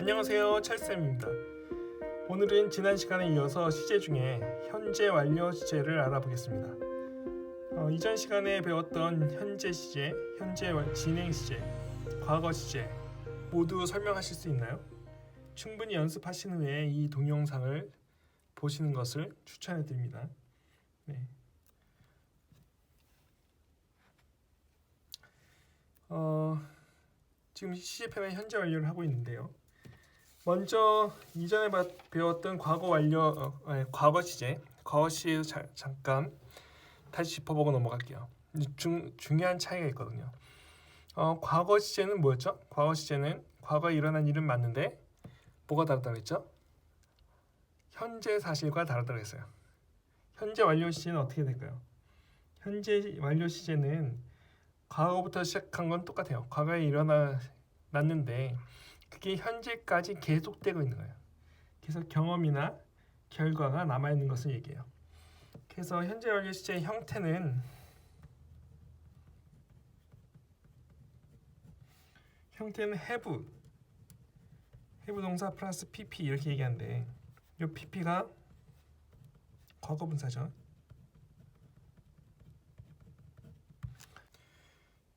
안녕하세요 찰쌤입니다 오늘은 지난 시간에 이어서 시제 중에 현재 완료 시제를 알아보겠습니다 어, 이전 시간에 배웠던 현재 시제, 현재 완- 진행 시제, 과거 시제 모두 설명하실 수 있나요? 충분히 연습하신 후에 이 동영상을 보시는 것을 추천해 드립니다 네. 어, 지금 시제편의 현재 완료를 하고 있는데요. 먼저 이전에 바- 배웠던 과거 완료, 어, 아니, 과거 시제, 과거 시에 자, 잠깐 다시 짚어보고 넘어갈게요. 중, 중요한 차이가 있거든요. 어, 과거 시제는 뭐였죠? 과거 시제는 과거에 일어난 일은 맞는데 뭐가 다르다고 했죠? 현재 사실과 다르다고 했어요. 현재 완료 시제는 어떻게 될까요? 현재 완료 시제는 과거부터 시작한 건 똑같아요. 과거에 일어났는데 그게 현재까지 계속되고 있는 거예요. 그래서 경험이나 결과가 남아 있는 것을 얘기해요. 그래서 현재 완료 시제의 형태는 형태는 have have 동사 플러스 pp 이렇게 얘기하는데 이 pp가 과거 분사죠.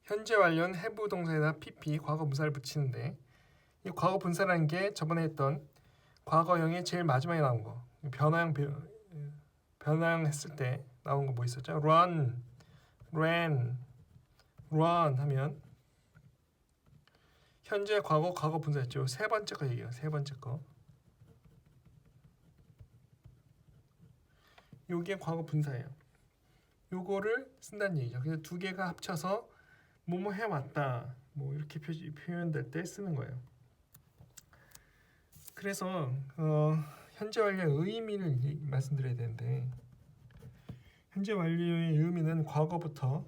현재 완료는 have 동사에다 pp 과거 분사를 붙이는데 이 과거 분사라는 게 저번에 했던 과거형의 제일 마지막에 나온 거 변화형 변- 변화형 했을 때 나온 거 뭐 있었죠? run, ran, run 하면 현재 과거 과거 분사였죠. 세 번째 거 얘기해요. 세 번째 거. 요게 과거 분사예요. 요거를 쓴다는 얘기죠. 그래서 두 개가 합쳐서 뭐뭐 해왔다 뭐 이렇게 표, 표현될 때 쓰는 거예요. 그래서 어, 현재 완료의 의미를 말씀드려야 되는데 현재 완료의 의미는 과거부터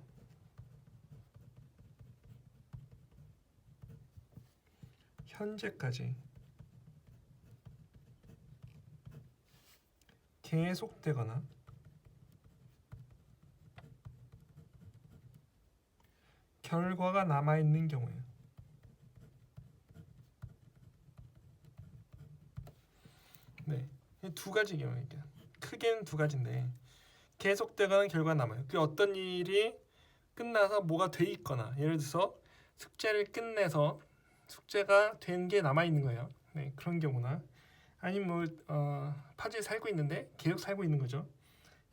현재까지 계속되거나 결과가 남아 있는 경우에요. 네, 이두 가지 경우입니다. 크게는 두 가지인데 계속되거나 결과 가 남아요. 그 어떤 일이 끝나서 뭐가 돼 있거나 예를 들어서 숙제를 끝내서 숙제가 된 게 남아 있는 거예요. 네, 그런 경우나 아니면 뭐 어, 파지에 살고 있는데 계속 살고 있는 거죠.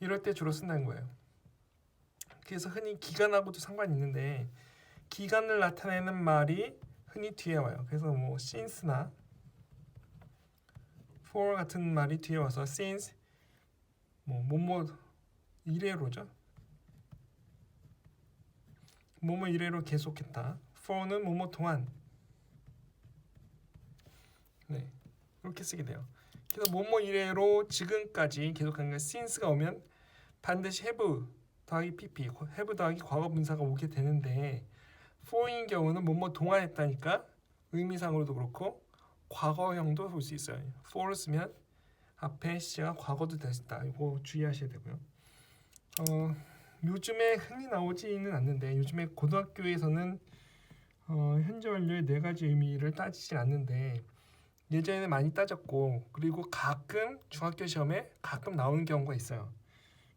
이럴 때 주로 쓴다는 거예요. 그래서 흔히 기간하고도 상관이 있는데 기간을 나타내는 말이 흔히 뒤에 와요. 그래서 뭐 since나 for 같은 말이 뒤에 와서 since 뭐 뭐뭐 이래로죠. 뭐뭐 이래로 계속했다. for는 뭐뭐 동안 네 이렇게 쓰게 돼요. 그래서 뭐뭐 이래로 지금까지 계속한 게 since가 오면 반드시 have 더하기 pp, have 더하기 과거 분사가 오게 되는데 for인 경우는 뭐뭐 동안 했다니까 의미상으로도 그렇고 과거형도 볼 수 있어요. for 쓰면 앞에 시제가 과거도 있다. 이거 주의하셔야 되고요. 어, 요즘에 흔히 나오지는 않는데 요즘에 고등학교에서는 어, 현재 완료의 네 가지 의미를 따지지 않는데 예전에는 많이 따졌고 그리고 가끔 중학교 시험에 가끔 나오는 경우가 있어요.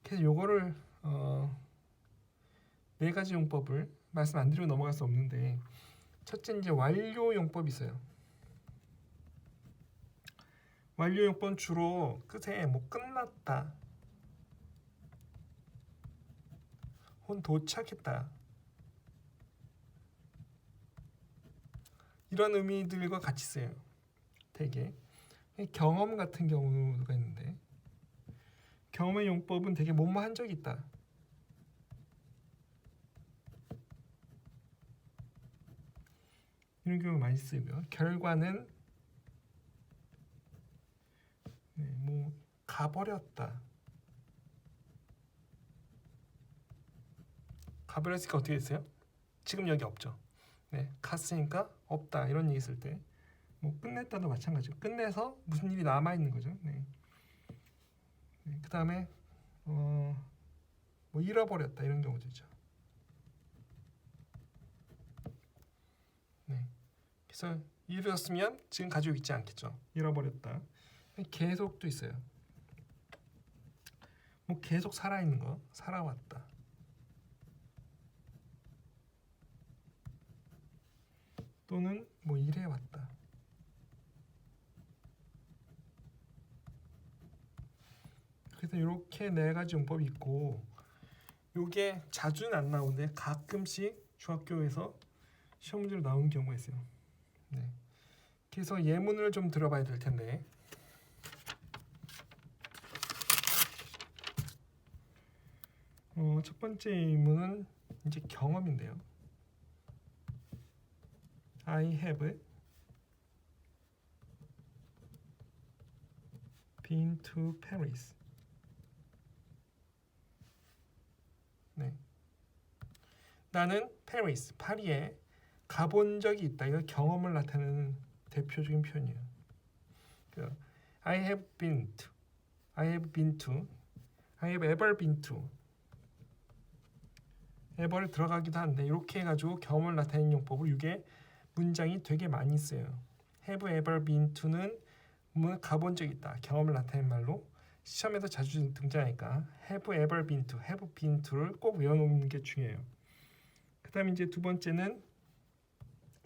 그래서 요거를 어, 네 가지 용법을 말씀 안 드리고 넘어갈 수 없는데 첫째 이제 완료 용법이 있어요. 완료 용법은 주로 끝에 뭐 끝났다, 혹은 도착했다 이런 의미들과 같이 써요. 되게 경험 같은 경우가 있는데 경험의 용법은 되게 뭐뭐 한 적이 있다. 이런 경우 많이 쓰고요. 결과는 네, 뭐 가버렸다. 가버렸으니까 어떻게 됐어요? 지금 여기 없죠. 네, 갔으니까 없다 이런 얘기 있을 때. 뭐 끝냈다도 마찬가지고 끝내서 무슨 일이 남아 있는 거죠. 네. 네, 그 다음에 어, 뭐 잃어버렸다 이런 경우도 있죠. 네. 그래서 잃었으면 지금 가지고 있지 않겠죠. 잃어버렸다. 계속도 있어요. 뭐 계속 살아 있는 거, 살아왔다. 또는 뭐 일해왔다. 그래서 이렇게 네 가지 용법이 있고 요게 자주는 안 나오는데 가끔씩 중학교에서 시험 문제로 나오는 경우가 있어요. 네. 그래서 예문을 좀 들어봐야 될 텐데 어, 첫 번째 예문은 이제 경험인데요. I have been to Paris. 네. 나는 페리스, 파리에 가본 적이 있다. 이거 경험을 나타내는 대표적인 표현이에요. 그 I have been to, I have been to, I have ever been to. Ever를 들어가기도 하는데 이렇게 해가지고 경험을 나타내는 용법으로 이게 문장이 되게 많이 쓰여요. have ever been to는 뭐 가본 적 있다. 경험을 나타내는 말로 시험에도 자주 등장하니까 have ever been to, have been to를 꼭 외워놓는 게 중요해요. 그 다음에 이제 두 번째는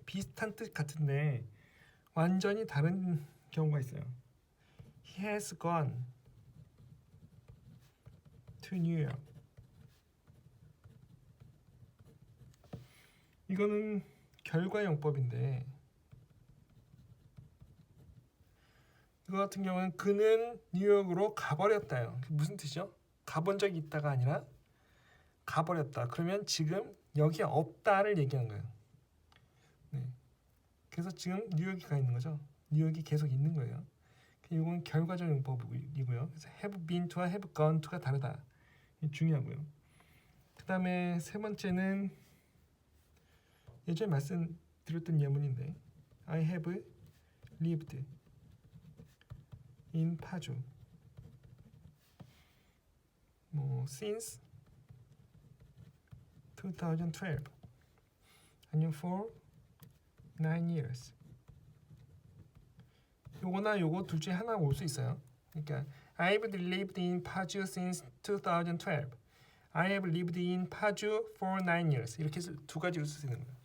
비슷한 뜻 같은데 완전히 다른 경우가 있어요. He has gone to New York. 이거는 결과용법인데 이거 같은 경우는 그는 뉴욕으로 가버렸다요. 무슨 뜻이죠? 가본 적이 있다가 아니라 가버렸다. 그러면 지금 여기 없다를 얘기하는 거예요. 네. 그래서 지금 뉴욕이 가 있는 거죠. 뉴욕이 계속 있는 거예요. 이건 결과적 용법이고요. 그래서 have been to와 have gone to가 다르다. 중요하고요. 그 다음에 세 번째는 예전에 말씀드렸던 예문인데 I have lived in 파주 뭐 since 2012 아니면 for 9 years 요거나 요거 둘 중에 하나 올 수 있어요 그러니까 I've lived in 파주 since 2012 I have lived in 파주 for 9 years 이렇게 해서 두 가지로 쓸 수 있는 거예요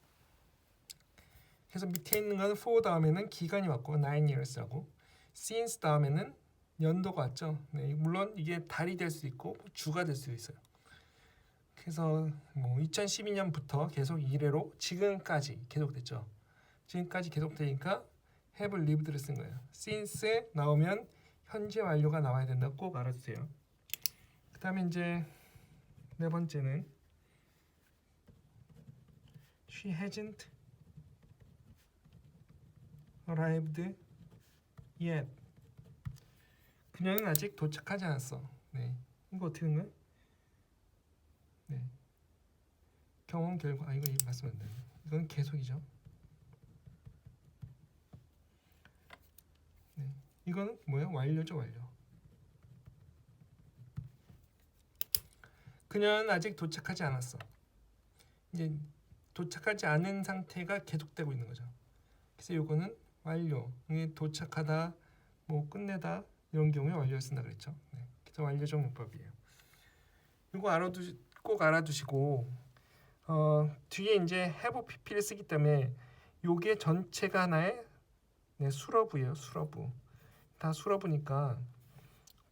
그래서 밑에 있는 거는 for 다음에는 기간이 왔고 9 years라고 since 다음에는 연도가 왔죠. 네, 물론 이게 달이 될수 있고 주가 될수 있어요. 그래서 뭐 2012년부터 계속 이래로 지금까지 계속됐죠. 지금까지 계속되니까 have lived를 쓴 거예요. since 나오면 현재 완료가 나와야 된다. 꼭 알아주세요. 그다음에 이제 네 번째는 she hasn't arrived yet. 그녀는 아직 도착하지 않았어. 네. 이거 어떻게 된 거야? 네. 경험 결과 아 이거 말씀 안 되네. 이건 계속이죠. 네. 이거는 뭐야? 완료죠, 완료. 그녀는 아직 도착하지 않았어. 이제 도착하지 않은 상태가 계속되고 있는 거죠. 그래서 요거는 완료. 도착하다, 뭐 끝내다 이런 경우에 완료를 쓴다 그랬죠. 네. 그래서 완료적 문법이에요. 이거 알아두 꼭 알아두시고 어, 뒤에 이제 have pp를 쓰기 때문에 요게 전체가 하나의 네, 수러브예요. 수러브. 다 수러브니까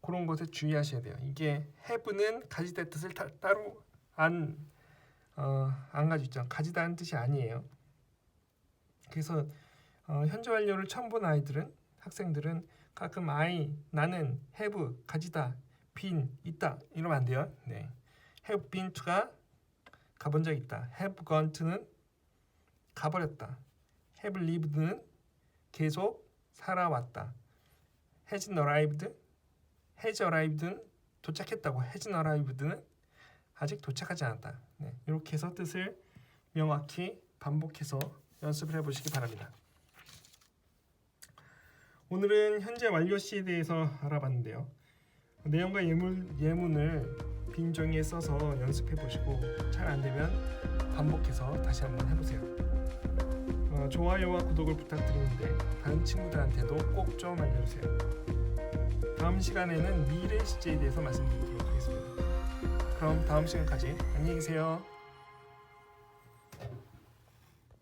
그런 것에 주의하셔야 돼요. 이게 have는 가지다 뜻을 다, 따로 안 어, 안 가지고 있죠. 가지다는 뜻이 아니에요. 그래서 어, 현재 완료를 처음 본 아이들은 학생들은 가끔 I 나는 have 가지다 been 있다 이러면 안 돼요. 네. have been to가 가본 적 있다. have gone to는 가버렸다. have lived는 계속 살아왔다. has arrived has arrived는 도착했다고 has arrived는 아직 도착하지 않았다. 네. 이렇게 해서 뜻을 명확히 반복해서 연습을 해보시기 바랍니다. 오늘은 현재 완료 시에 대해서 알아봤는데요. 내용과 예문, 예문을 빈 종이에 써서 연습해 보시고 잘 안 되면 반복해서 다시 한번 해보세요. 어, 어, 좋아요와 구독을 부탁드리는데 다른 친구들한테도 꼭 좀 알려주세요. 다음 시간에는 미래 시제에 대해서 말씀드리도록 하겠습니다. 그럼 다음 시간까지 안녕히 계세요.